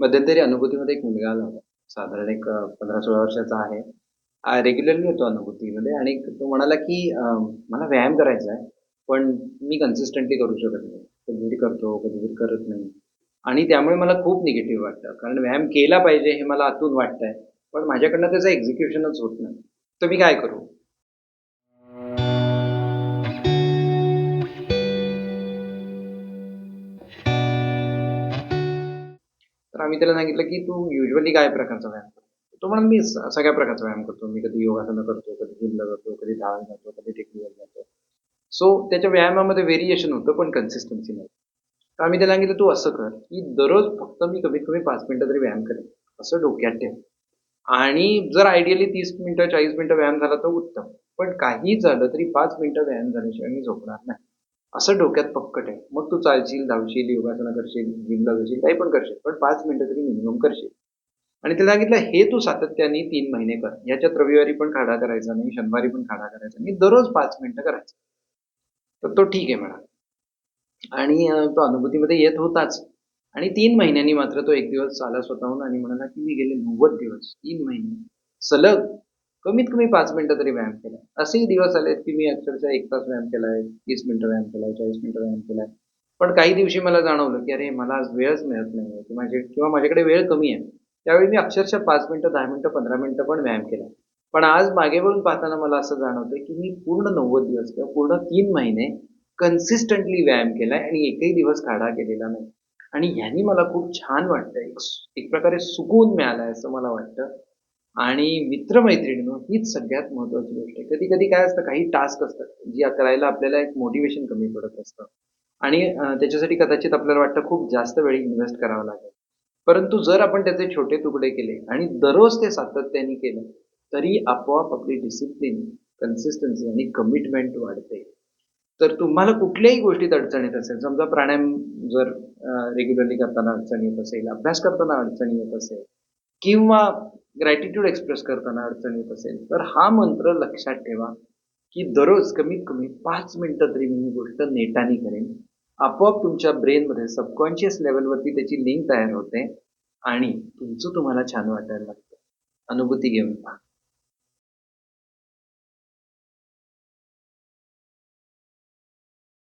मध्यंतरी अनुभूतीमध्ये एक मुलगा आला होता. साधारण एक पंधरा सोळा वर्षाचा आहे. रेग्युलरली येतो अनुभूतीमध्ये आणि तो म्हणाला, की "मला व्यायाम करायचा आहे, पण मी कन्सिस्टंटली करू शकत नाही. कधीतरी करतो, कधीतरी करत नाही." आणि त्यामुळे मला खूप निगेटिव्ह वाटतं. कारण व्यायाम केला पाहिजे हे मला आतून वाटतंय. पण माझ्याकडनं त्याचं एक्झिक्युशनच होत नाही. तर मी काय करू? आम्ही त्याला सांगितलं, की "तू युजली काय प्रकारचा व्यायाम करतो?" तो म्हणून "मी सगळ्या प्रकारचा व्यायाम करतो. मी कधी योगासनं करतो, कधी जिमला जातो, कधी धावायला जातो, कधी टेकडीवर जातो." सो त्याच्या व्यायामामध्ये व्हेरिएशन होतं, पण कन्सिस्टन्सी नाही तर आम्ही त्याला सांगितलं, "तू असं कर, की दररोज फक्त मी कमीत कमी पाच मिनिटं तरी व्यायाम करेन." असं डोक्यात ठेव. आणि जर आयडियली तीस मिनिटं, 40 मिनिटं व्यायाम झाला तर उत्तम. पण काही झालं तरी पाच मिनिटं व्यायाम झाल्याशिवाय मी झोपणार नाही. असं डोक्यात पक्कट आहे मग तू चालशील, धावशील, योगासनं करशील, जिमला जाशील, काही पण करशील. पण पाच मिनिटं तरी मिनिमम करशील. आणि त्याला सांगितलं, "हे तू सातत्याने तीन महिने कर. याच्यात रविवारी पण खाडा करायचा नाही, शनिवारी पण खाडा करायचा नाही. दररोज पाच मिनिटं करायचं." तर तो ठीक आहे म्हणा आणि तो अनुभूतीमध्ये येत होताच. आणि तीन महिन्यांनी मात्र तो एक दिवस आला स्वतःहून आणि म्हणाला, की "मी गेले 90 दिवस, तीन महिने सलग कमीत कमी पाच मिनिटं तरी व्यायाम केला." असेही दिवस आलेत, की मी अक्षरशः एक तास व्यायाम केला आहे तीस मिनिटं व्यायाम केला आहे चाळीस मिनिटं व्यायाम केला आहे पण काही दिवशी मला जाणवलं, की अरे मला आज वेळच मिळत नाही की माझे किंवा माझ्याकडे वेळ कमी आहे. त्यावेळी मी अक्षरशः पाच मिनिटं, दहा मिनटं पंधरा मिनटं पण व्यायाम केला. पण आज मागे वळून पाहताना मला असं जाणवतंय, की मी पूर्ण 90 दिवस किंवा पूर्ण तीन महिने कन्सिस्टंटली व्यायाम केलाय आणि एकही दिवस काढा केलेला नाही. आणि ह्यानी मला खूप छान वाटतंय. एक एक प्रकारे सुकून मिळालाय असं मला वाटतं. आणि मित्रमैत्रिणींनो हीच सगळ्यात महत्त्वाची गोष्ट आहे. कधी-कधी काय असतं काही टास्क असतात, जी करायला आपल्याला एक मोटिवेशन कमी पडत असतं. आणि त्याच्यासाठी कदाचित आपल्याला वाटतं खूप जास्त वेळ इन्व्हेस्ट करावा लागेल. परंतु जर आपण त्याचे छोटे तुकडे केले आणि दररोज ते सातत्याने केलं, तरी आपोआप आपली डिसिप्लिन, कन्सिस्टन्सी आणि कमिटमेंट वाढते. तर तुम्हाला कुठल्याही गोष्टीत अडचण येत असेल, समजा प्राणायाम जर रेग्युलरली करताना अडचण येत असेल, अभ्यास करताना अडचण येत असेल किंवा ग्रॅटिट्यूड एक्सप्रेस करताना अडचण येत असेल, तर हा मंत्र लक्षात ठेवा, की दररोज कमीत कमी पाच मिनटं तरी मी ही गोष्ट नेटाने करेन. आपोआप तुमच्या ब्रेनमध्ये सबकॉन्शियस लेवलवरती त्याची लिंक तयार होते आणि तुमचं तुम्हाला छान वाटायला लागतं. अनुभूती घेऊन पहा.